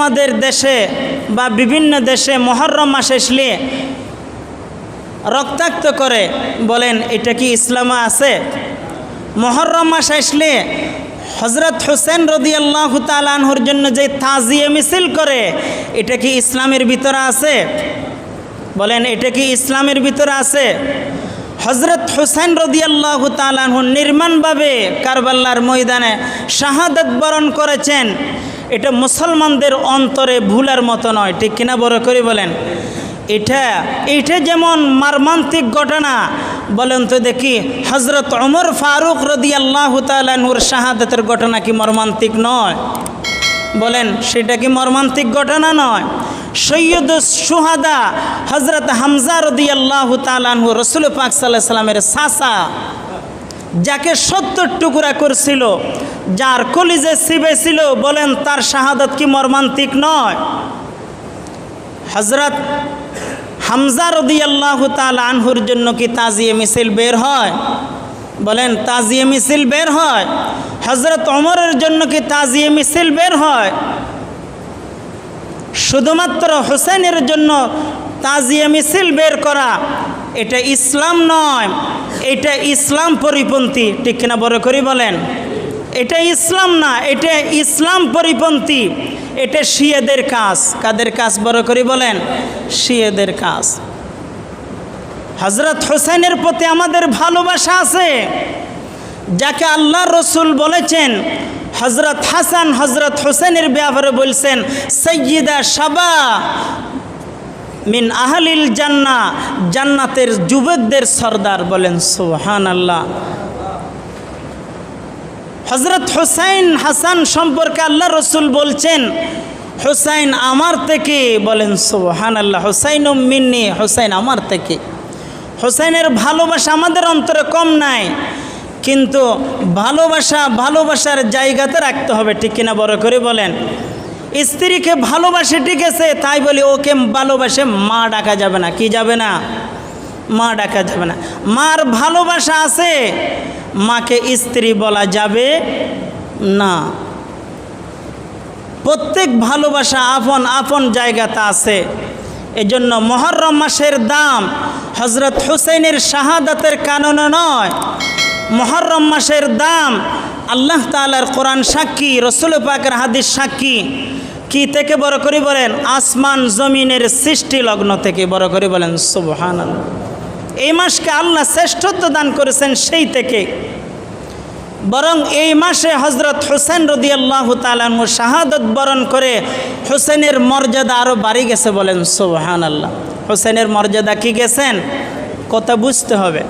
আমাদের দেশে বা বিভিন্ন দেশে মহরম মাস আসলে রক্তাক্ত করে বলেন, এটা কি ইসলামে আছে? মহরম মাস আসলে হজরত হোসেন রদি আল্লাহ তালানহুর জন্য যে তাজিয়ে মিছিল করে, এটা কি ইসলামের ভিতরে আছে? বলেন, এটা কি ইসলামের ভিতরে আছে? হজরত হোসেন রদি আল্লাহ তালানহু নির্মাণভাবে কারবাল্লার ময়দানে শাহাদত বরণ করেছেন। এটা মুসলমানদের অন্তরে ভুলার মতো নয়, ঠিক কিনা বড় করে বলেন? এটা এটা যেমন মার্মান্তিক ঘটনা, বলেন তো দেখি হজরত অমর ফারুক রদি আল্লাহ তালানহুর শাহাদতের ঘটনা কি মর্মান্তিক নয়? বলেন, সেটা কি মর্মান্তিক ঘটনা নয়? সৈয়দ সুহাদা হজরত হামজা রদি আল্লাহ তালানহু রসুল পাক সাল্লাহ সাল্লামের সাসা যাকে সত্তর টুকরা করছিল, যার কলিজে ছিল, বলেন তার শাহাদত কি মর্মান্তিক নয়? হজরত হামজা রদি আল্লাহ তাল আনহুর জন্য কি তাজিয়ে মিছিল বের হয়? বলেন, তাজিয়ে মিছিল বের হয়। হজরত অমরের জন্য কি তাজিয়ে মিছিল বের হয়? শুধুমাত্র হোসেনের জন্য তাজিয়ে মিছিল বের করা এটা ইসলাম নয়, এটা ইসলাম পরিপন্থী। ঠিক কিনা বড় করি বলেন? এটা ইসলাম না, এটা ইসলাম পরিপন্থী। এটা শিয়েদের কাজ। কাদের কাজ বড় করি বলেন? শিয়েদের কাজ। হজরত হোসেনের প্রতি আমাদের ভালোবাসা আছে। যাকে আল্লাহ রসুল বলেছেন হজরত হাসান হজরত হোসেনের ব্যাপারে বলছেন সৈয়দা সাবা মিন আহলিল জান্না, জান্নাতের যুবকদের সর্দার বলেন সোহান আল্লাহ হজরত হোসাইন হাসান সম্পর্কে আল্লাহ রসুল বলছেন, হোসাইন আমার থেকে, বলেন সোহান আল্লাহ হোসাইন মিন্নি, হোসাইন আমার থেকে। হোসাইনের ভালোবাসা আমাদের অন্তরে কম নাই, কিন্তু ভালোবাসা ভালোবাসার জায়গাতে রাখতে হবে। ঠিক কিনা বড় করে বলেন। স্ত্রীকে ভালোবাসে, ঠিক আছে? তাই বলি, ওকে ভালোবাসে, মা ডাকা যাবে না। কি যাবে না? মা ডাকা যাবে না। মার ভালোবাসা আছে, মাকে স্ত্রী বলা যাবে না। প্রত্যেক ভালোবাসা আপন আপন জায়গাতে আছে। এজন্য মহরম মাসের দাম হজরত হুসেনের শাহাদাতের কারণে নয়। মহরম মাসের দাম আল্লাহ তালার কোরআন সাক্ষী, রসুল পাকের হাদিস সাক্ষী। কি থেকে বড় করে বলেন? আসমান জমিনের সৃষ্টি লগ্ন থেকে বড় করে বলেন সুবহান এই মাসকে আল্লাহ শ্রেষ্ঠত্ব দান করেছেন সেই থেকে। বরং এই মাসে হজরত হোসেন রদি আল্লাহ তালানু শাহাদত বরণ করে হোসেনের মর্যাদা আরও বাড়ি গেছে বলেন সোহান আল্লাহ হোসেনের মর্যাদা কি গেছেন? কথা বুঝতে হবে।